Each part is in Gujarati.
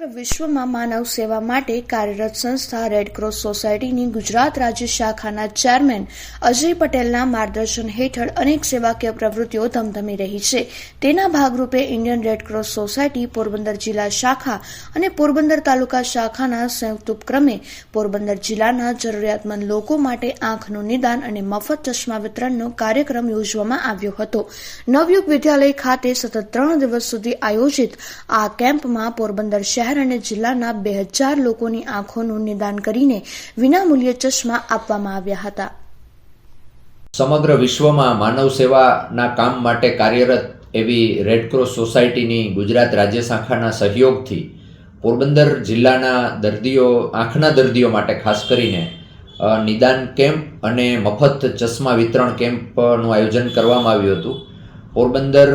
સમગ્ર વિશ્વમાં માનવ સેવા માટે કાર્યરત સંસ્થા રેડક્રોસ સોસાયટીની ગુજરાત રાજ્ય શાખાના ચેરમેન અજય પટેલના માર્ગદર્શન હેઠળ અનેક સેવાકીય પ્રવૃત્તિઓ ધમધમી રહી છે. તેના ભાગરૂપે ઇન્ડિયન રેડક્રોસ સોસાયટી પોરબંદર જિલ્લા શાખા અને પોરબંદર તાલુકા શાખાના સંયુક્ત ઉપક્રમે પોરબંદર જિલ્લાના જરૂરિયાતમંદ લોકો માટે આંખનું નિદાન અને મફત ચશ્મા વિતરણનો કાર્યક્રમ યોજવામાં આવ્યો હતો. નવયુગ વિદ્યાલય ખાતે સતત ત્રણ દિવસ સુધી આયોજિત આ કેમ્પમાં પોરબંદર શહેર અને જિલ્લાના બે હજાર લોકોની આંખોનું નિદાન કરીને વિનામૂલ્યે ચશ્મા આપવામાં આવ્યા હતા. સમગ્ર વિશ્વમાં માનવ સેવાના કામ માટે કાર્યરત એવી રેડક્રોસ સોસાયટીની ગુજરાત રાજ્ય શાખાના સહયોગથી પોરબંદર જિલ્લાના દર્દીઓ, આંખના દર્દીઓ માટે ખાસ કરીને નિદાન કેમ્પ અને મફત ચશ્મા વિતરણ કેમ્પનું આયોજન કરવામાં આવ્યું હતું. પોરબંદર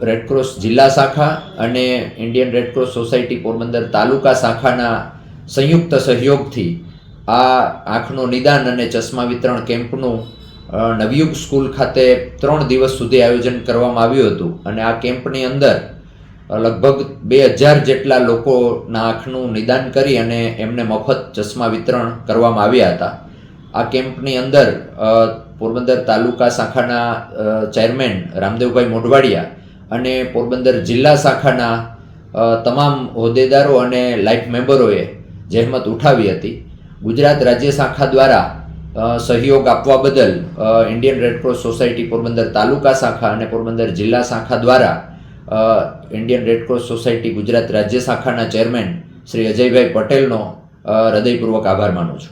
રેડક્રોસ જિલ્લા શાખા અને Indian Red Cross society Porbandar તાલુકા શાખાના સંયુક્ત સહયોગથી આ આંખનું નિદાન અને ચશ્મા વિતરણ કેમ્પનું નવયુગ સ્કૂલ ખાતે ત્રણ દિવસ સુધી આયોજન કરવામાં આવ્યું હતું. અને આ કેમ્પની અંદર લગભગ બે હજાર જેટલા લોકોના આંખનું નિદાન કરી અને એમને મફત ચશ્મા વિતરણ કરવામાં આવ્યા હતા. આ કેમ્પની અંદર પોરબંદર તાલુકા શાખાના ચેરમેન રામદેવભાઈ મોઢવાડિયા અને પોરબંદર જિલ્લા શાખાના તમામ હોદ્દેદારો અને લાઈફ મેમ્બરોએ જહેમત ઉઠાવી હતી. ગુજરાત રાજ્ય શાખા દ્વારા સહયોગ આપવા બદલ Indian Red Cross society Porbandar તાલુકા શાખા અને પોરબંદર જિલ્લા શાખા દ્વારા ઇન્ડિયન રેડક્રોસ સોસાયટી ગુજરાત રાજ્ય શાખાના ચેરમેન શ્રી અજયભાઈ પટેલનો હૃદયપૂર્વક આભાર માનું છું.